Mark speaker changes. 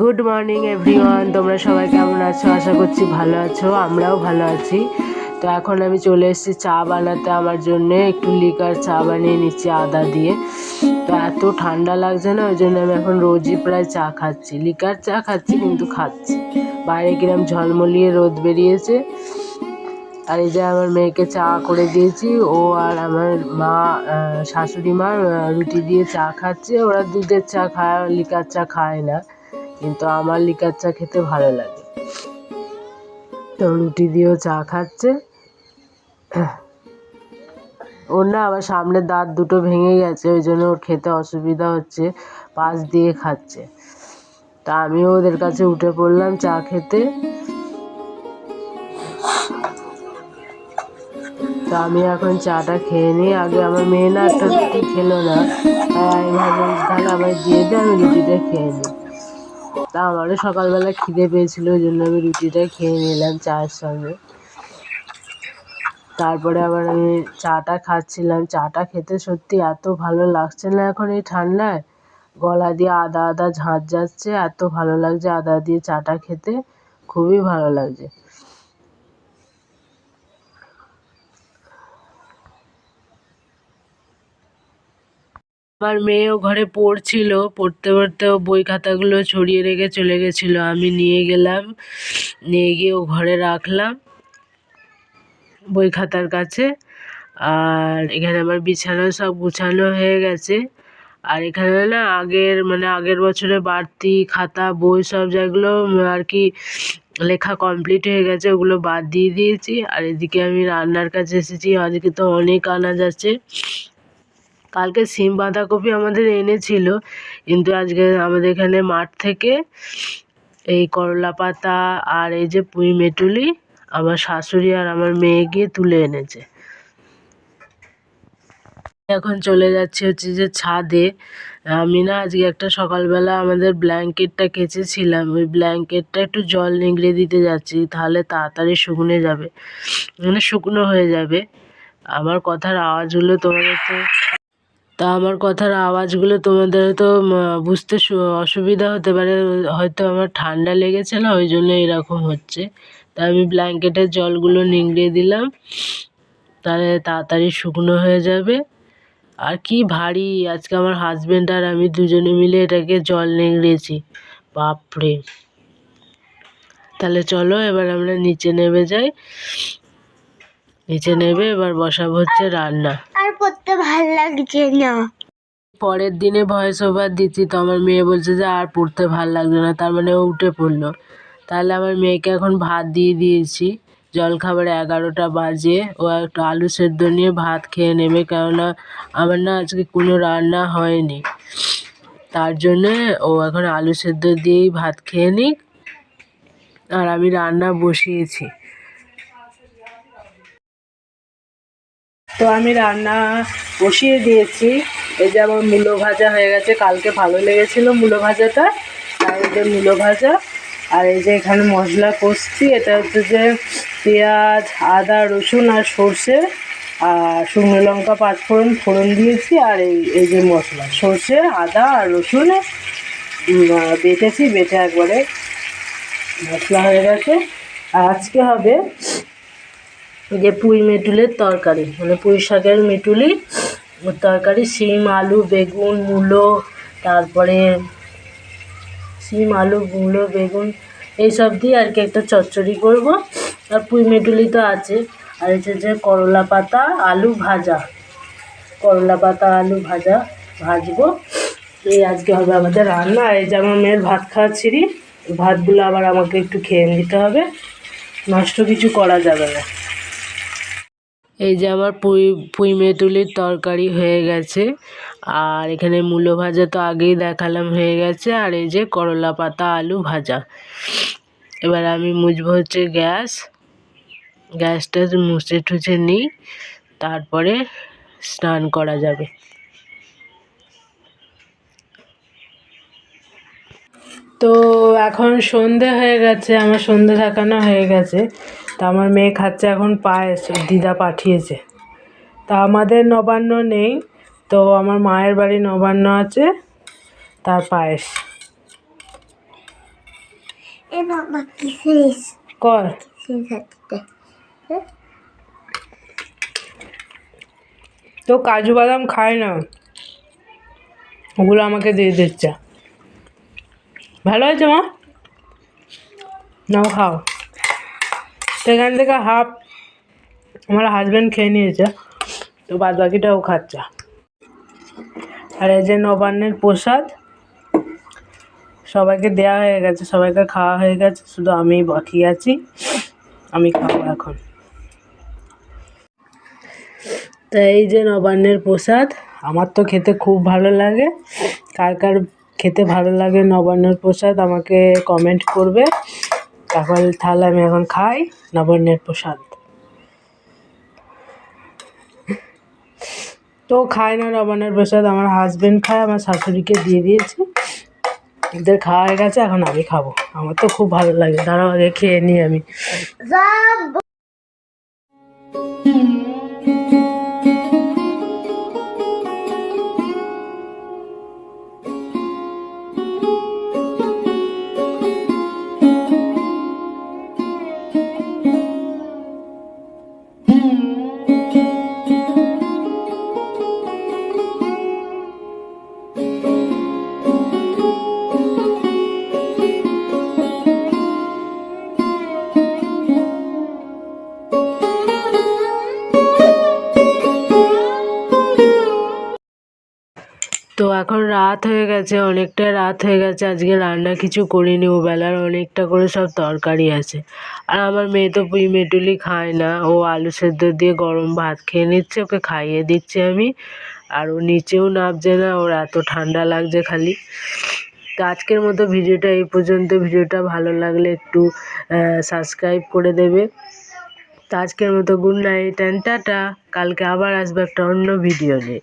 Speaker 1: Good morning everyone তোমরা সবাই কেমন আছো? আশা করছি ভালো আছো। আমরাও ভালো আছি। তো এখন আমি চলে এসেছি চা বানাতে। আমার জন্য একটু লিকার চা বানিয়ে নিচ্ছি আদা দিয়ে। তো এত ঠান্ডা লাগছে না, ওই জন্য আমি এখন রোজই প্রায় চা খাচ্ছি। লিকার চা খাচ্ছি, কিন্তু খাচ্ছি। বাইরে কিরম ঝলমলিয়ে রোদ বেরিয়েছে। আর এই যে আমার মেয়েকে চা করে দিয়েছি। ও আর আমার মা শাশুড়ি মা রুটি দিয়ে চা খাচ্ছে। ওরা দুধের চা খায় লিকার চা খায় না। কিন্তু আমার লিকার চা খেতে ভালো লাগে। তো রুটি দিয়েও চা খাচ্ছে। ওর না আবার সামনের দাঁত দুটো ভেঙে গেছে, ওই জন্য ওর খেতে অসুবিধা হচ্ছে, পাশ দিয়ে খাচ্ছে। তা আমিও ওদের কাছে উঠে পড়লাম চা খেতে। তা আমি এখন চাটা খেয়ে নিই। আগে আমার মেয়ে না একটা রুটি খেলো না, তাই আমি ভাবলাম তাহলে আমার দিয়ে দে, আমি রুটিটা খেয়ে নিই। তা আমারও সকালবেলা খিদে পেয়েছিল, ওই জন্য আমি রুটিটা খেয়ে নিলাম চায়ের সঙ্গে। তারপরে আবার আমি চাটা খাচ্ছিলাম। চাটা খেতে সত্যি এত ভালো লাগছে না এখন এই ঠান্ডায়। গলা দিয়ে আদা আদা ঝাঁঝ যাচ্ছে, এত ভালো লাগছে আদা দিয়ে চাটা খেতে। খুবই ভালো লাগছে। আমার মেয়েও ঘরে পড়ছিল। পড়তে পড়তে ও বই খাতাগুলো ছড়িয়ে রেখে চলে গেছিল। আমি নিয়ে গেলাম, নিয়ে গিয়ে ও ঘরে রাখলাম বই খাতার কাছে। আর এখানে আমার বিছানা সব গুছানো হয়ে গেছে। আর এখানে না আগের মানে আগের বছরে বাড়তি খাতা, বই সব যেগুলো আর কি লেখা কমপ্লিট হয়ে গেছে, ওগুলো বাদ দিয়ে দিয়েছি। আর এদিকে আমি রান্নার কাছে এসেছি। আজকে তো অনেক আনাজ আছে। কালকে সিম বাঁধাকপি আমাদের এনেছিল, কিন্তু আজকে আমাদের এখানে মাঠ থেকে এই করলা পাতা আর এই যে পুঁই মেটুলি আমার শাশুড়ি আর আমার মেয়ে গিয়ে তুলে এনেছে। এখন চলে যাচ্ছি হচ্ছে যে ছাদে। আমি না আজকে একটা সকালবেলা আমাদের ব্ল্যাঙ্কেটটা কেচেছিলাম, ওই ব্ল্যাঙ্কেটটা একটু জল নিংড়ে দিতে যাচ্ছি, তাহলে তাড়াতাড়ি শুকনে যাবে মানে শুকনো হয়ে যাবে। আমার কথার আওয়াজগুলো তোমাদের তো তা আমার কথার আওয়াজগুলো তোমাদের তো উম, বুঝতে অসুবিধা হতে পারে হয়তো আমার ঠান্ডা লেগেছে না ওই জন্য এরকম হচ্ছে। তা আমি ব্ল্যাঙ্কেটের জলগুলো নিংড়ে দিলাম তাহলে তাড়াতাড়ি শুকনো হয়ে যাবে। আর কি ভারী আজকে আমার হাজব্যান্ড আর আমি দুজনে মিলে এটাকে জল নিংড়েছি বাপরে। তাহলে চলো এবার আমরা নিচে নেমে যাই। নিচে নেবে এবার বসাবো হচ্ছে রান্না।
Speaker 2: আর পড়তে ভালো লাগছে না।
Speaker 1: পরের দিনে ভয়েস ওভার দিচ্ছি তো আমার মেয়ে বলছে যে আর পড়তে ভালো লাগছে না, তার মানে ও উঠে পড়ল। তাহলে আমার মেয়েকে এখন ভাত দিয়ে দিয়েছি। জলখাবারে এগারোটা বাজে, ও একটু আলু সেদ্ধ নিয়ে ভাত খেয়ে নেবে, কেননা আমার না আজকে কোনো রান্না হয়নি। তার জন্যে ও এখন আলু সেদ্ধ দিয়েই ভাত খেয়ে নিক, আর আমি রান্না বসিয়েছি। তো আমি রান্না বসিয়ে দিয়েছি। এই যে আমার মূলো ভাজা হয়ে গেছে, কালকে ভালো লেগেছিল মূলো ভাজাটা। আর এই যে মূলো ভাজা, আর এই যে এখানে মশলা কষছি। এটা হচ্ছে যে পেঁয়াজ, আদা, রসুন আর সর্ষে, আর শুকনো লঙ্কা, পাঁচফোড়ন, ফোড়ন দিয়েছি। আর এই এই যে মশলা, সর্ষে, আদা আর রসুন বেটেছি, বেটে একবারে মশলা হয়ে গেছে। আর আজকে হবে যে পুঁই মেটুলের তরকারি মানে পুঁই শাকের মেটুলি, তরকারি, শিম, আলু, বেগুন, মূলো, তারপরে শিম, আলু, মূলো, বেগুন এইসব দিয়ে আর কি একটা চচ্চড়ি করব। আর পুঁই মেটুলি তো আছে, আর হচ্ছে যে করলা পাতা, আলু ভাজা। করলা পাতা, আলু ভাজা, ভাজবো। এই আজকে হবে আমাদের রান্না, এই যে আমার মেয়ের ভাত খাওয়াচ্ছিরি ভাতগুলো আবার আমাকে একটু খেয়ে নিতে হবে। নষ্ট কিছু করা যাবে না। এই যে আমার পুঁই পুঁই মেটুলির তরকারি হয়ে গেছে। আর এখানে মূলো ভাজা তো আগেই দেখালাম হয়ে গেছে। আর এই যে করলা পাতা, আলু ভাজা। এবার আমি মুছবো হচ্ছে গ্যাস। গ্যাসটা মুছে টুছে নিই। তারপরে স্নান করা যাবে। তো এখন সন্ধে হয়ে গেছে, আমার সন্ধে থাকানো হয়ে গেছে। তা আমার মেয়ে খাচ্ছে এখন পায়েস দিদা পাঠিয়েছে। তা আমাদের নবান্ন নেই তো আমার মায়ের বাড়ি নবান্ন আছে তার পায়েস। কর। তো কাজু বাদাম খায় না ওগুলো আমাকে দিয়ে দিচ্ছে। ভালো হয়েছে মা? নাও খাও। এখান থেকে হাফ আমার হাজব্যান্ড খেয়ে নিয়েছে, তো বাদ বাকিটাও খাচ্ছে। আর এই যে নবান্নের প্রসাদ, সবাইকে দেওয়া হয়ে গেছে, সবাইকে খাওয়া হয়ে গেছে, শুধু আমি বাকি আছি, আমি খাব এখন। তা এই যে নবান্নের প্রসাদ, আমার তো খেতে খুব ভালো লাগে। কার কার খেতে ভালো লাগে নবান্নের প্রসাদ আমাকে কমেন্ট করবে। তারপর তাহলে আমি এখন খাই নবান্নের প্রসাদ। তো খাই না নবান্নের প্রসাদ, আমার হাজবেন্ড খায়, আমার শাশুড়িকে দিয়ে দিয়েছি। ওদের খাওয়া হয়ে গেছে, এখন আমি খাব। আমার তো খুব ভালো লাগে, দাঁড়াও আগে খেয়ে নিই আমি। এখন রাত হয়ে গেছে, অনেকটা রাত হয়ে গেছে। আজকে রান্না কিছু করিনি ও বেলার অনেকটা করে সব তরকারি আছে। আর আমার মেয়ে তো মেটুলি খায় না, ও আলু সেদ্ধ দিয়ে গরম ভাত খেয়ে নিচ্ছে, ওকে খাইয়ে দিচ্ছি আমি। আর ও নিচেও নামছে না, ওর এত ঠান্ডা লাগছে খালি। তো আজকের মতো ভিডিওটা এই পর্যন্ত। ভিডিওটা ভালো লাগলে একটু সাবস্ক্রাইব করে দেবে। তো আজকের মতো গুড নাইট অ্যান্ড টাটা কালকে আবার আসবে একটা অন্য ভিডিও নিয়ে।